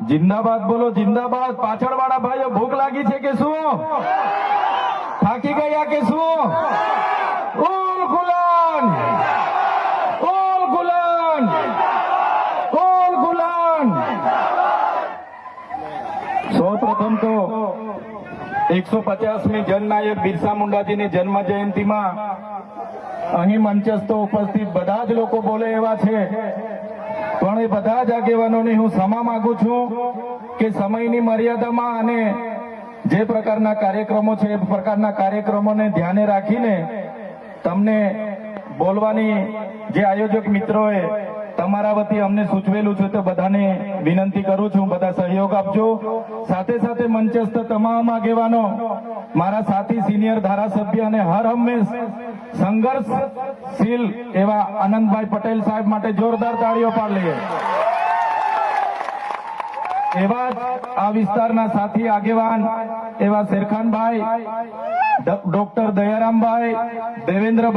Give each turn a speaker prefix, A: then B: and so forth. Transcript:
A: જિંદાબાદ બોલો, જિંદાબાદ. પાછળ વાળા ભાઈઓ, ભૂખ લાગી છે કે શું? થાકી ગયા કે શું? ઉલ ગુલાન! ઉલ ગુલાન! તો એકસો પચાસમી જનનાયક બિરસા મુંડાજીની જન્મ જયંતિમાં અહીં મંચસ્થ ઉપસ્થિત બધા જ લોકો બોલે એવા છે પણ એ બધા જ આગેવાનોને હું ક્ષમા માંગુ છું કે સમયની મર્યાદામાં અને જે પ્રકારના કાર્યક્રમો છે, એ પ્રકારના કાર્યક્રમોને ધ્યાને રાખીને તમને બોલવાની જે આયોજક મિત્રોએ તમારા વતી અમને સૂચવેલું છે, તો બધાને વિનંતી કરું છું, બધા સહયોગ આપજો. સાથે સાથે મંચસ્થ તમામ આગેવાનો, મારા સાથી, સિનિયર ધારાસભ્ય અને હર હંમેશ સંઘર્ષશીલ એવા આનંદભાઈ પટેલ સાહેબ માટે જોરદાર તાળીઓ પાડ લઈએ એવા આ વિસ્તારના સાથી આગેવાન એવા શેરખાનભાઈ ડોક્ટર દયારામભાઈ, દેવેન્દ્રભાઈ